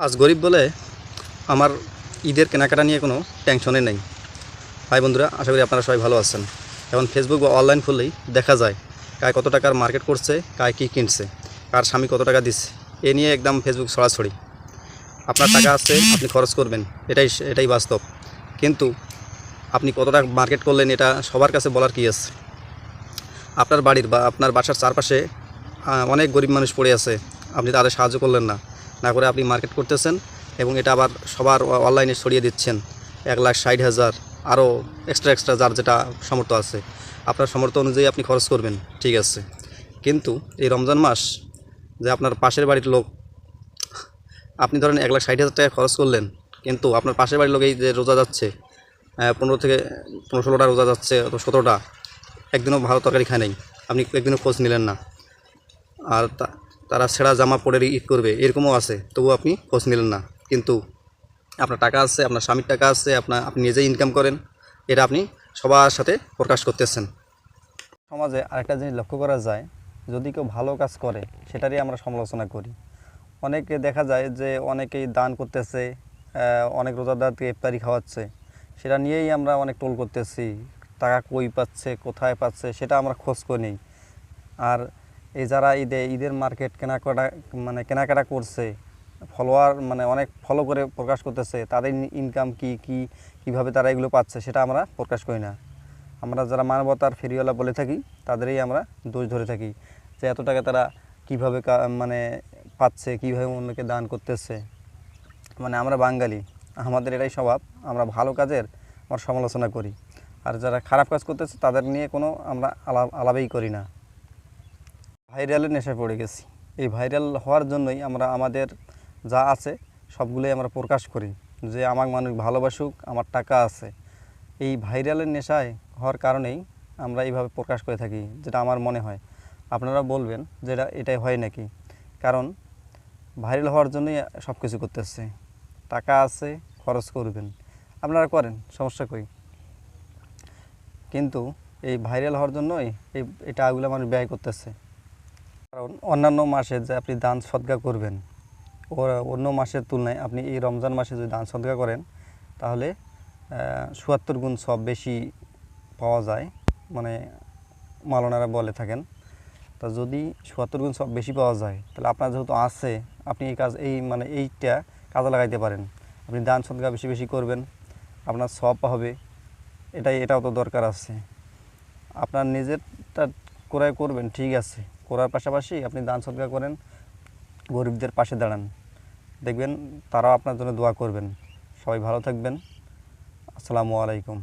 আজ গরিব বলে আমার ঈদের কেনাকাটা নিয়ে কোনো টেনশনে নেই। ভাই বন্ধুরা, আশা করি আপনারা সবাই ভালো আছেন। এখন ফেসবুক বা অনলাইন খুললেই দেখা যায় কায় কত টাকার মার্কেট করছে কায় কী কিনছে, কার স্বামী কত টাকা দিচ্ছে। এ নিয়ে একদম ফেসবুক ছড়াছড়ি। আপনার টাকা আছে, আপনি খরচ করবেন। এটাই এটাই বাস্তব। কিন্তু আপনি কত টাকা মার্কেট করলেন, এটা সবার কাছে বলার কী আছে? আপনার বাড়ির বা আপনার বাসার চারপাশে অনেক গরিব মানুষ পড়ে আছে। আপনি তাদের সাহায্য করলেন না। না করে আপনি মার্কেট করতেছেন এবং এটা আবার সবার অনলাইনে ছড়িয়ে দিচ্ছেন এক লাখ ষাট হাজার, আরও এক্সট্রা এক্সট্রা যার যেটা সামর্থ্য আছে। আপনার সামর্থ্য অনুযায়ী আপনি খরচ করবেন, ঠিক আছে। কিন্তু এই রমজান মাস যে আপনার পাশের বাড়ির লোক, আপনি ধরেন এক লাখ ষাট হাজার টাকা খরচ করলেন, কিন্তু আপনার পাশের বাড়ির লোক এই যে রোজা যাচ্ছে পনেরো থেকে পনেরো ষোলোটা রোজা যাচ্ছে, অথবা সতেরোটা, একদিনও ভালো তরকারি খায় নেই, আপনি একদিনও খোঁজ নিলেন না। আর তা- তারা ছেঁড়া জামা পরে ঈদ করবে, এরকমও আছে। তবুও আপনি খোঁজ নিলেন না। কিন্তু আপনার টাকা আছে, আপনার স্বামীর টাকা আছে, আপনার, আপনি নিজেই ইনকাম করেন, এটা আপনি সবার সাথে প্রকাশ করতেছেন। সমাজে আরেকটা জিনিস লক্ষ্য করা যায়, যদি কেউ ভালো কাজ করে, সেটারই আমরা সমালোচনা করি। অনেকে দেখা যায় যে অনেকেই দান করতেছে অনেক রোজাদারকে ইফতারি খাওয়াচ্ছে, সেটা নিয়েই আমরা অনেক টোল করতেছি, টাকা কই পাচ্ছে, কোথায় পাচ্ছে, সেটা আমরা খোঁজ করে নিই। আর এই যারা ঈদে, ঈদের মার্কেট কেনাকাটা মানে কেনাকাটা করছে ফলোয়ার মানে অনেক ফলো করে প্রকাশ করতেছে, তাদের ইনকাম কি কি, কীভাবে তারা এগুলো পাচ্ছে সেটা আমরা প্রকাশ করি না। আমরা যারা মানবতার ফেরিওয়ালা বলে থাকি, তাদেরই আমরা দোষ ধরে থাকি যে এত টাকা তারা কীভাবে মানে পাচ্ছে, কীভাবে অন্যকে দান করতেছে। মানে আমরা বাঙালি, আমাদের এটাই স্বভাব, আমরা ভালো কাজের আমরা সমালোচনা করি। আর যারা খারাপ কাজ করতেছে, তাদের নিয়ে কোনো আমরা আলাপ, আলাপেই করি না। ভাইরালের নেশায় পড়ে গেছি। এই ভাইরাল হওয়ার জন্যই আমরা, আমাদের যা আছে, সবগুলোই আমরা প্রকাশ করি যে আমার মানুষ ভালোবাসুক, আমার টাকা আছে। এই ভাইরালের নেশায় হওয়ার কারণেই আমরা এইভাবে প্রকাশ করে থাকি, যেটা আমার মনে হয়। আপনারা বলবেন যে এটা, এটাই হয় নাকি? কারণ ভাইরাল হওয়ার জন্যই সব কিছু করতেছে। টাকা আছে, খরচ করবেন। আপনারা করেন, সমস্যা কই? কিন্তু এই ভাইরাল হওয়ার জন্যই এই এই টাকাগুলো মানুষ ব্যয় করতেছে। কারণ অন্যান্য মাসে যে আপনি দান সদকা করবেন ও অন্য মাসের তুলনায় আপনি এই রমজান মাসে যদি দান সদকা করেন, তাহলে সুয়াত্তর গুণ সব বেশি পাওয়া যায় মানে মালনারা বলে থাকেন। তা যদি সুয়াত্তর গুণ সব বেশি পাওয়া যায়, তাহলে আপনার যেহেতু আছে, আপনি এই কাজ, এই মানে এইটা কাজে লাগাইতে পারেন। আপনি দান সদকা বেশি বেশি করবেন, আপনার সব হবে, এটাই, এটাও তো দরকার আছে। আপনার নিজেরটা ক্রয় করবেন, ঠিক আছে। করার পাশাপাশি আপনি দান সদকা করেন, গরিবদের পাশে দাঁড়ান। দেখবেন তারাও আপনার জন্য দোয়া করবেন। সবাই ভালো থাকবেন। আসসালামু আলাইকুম।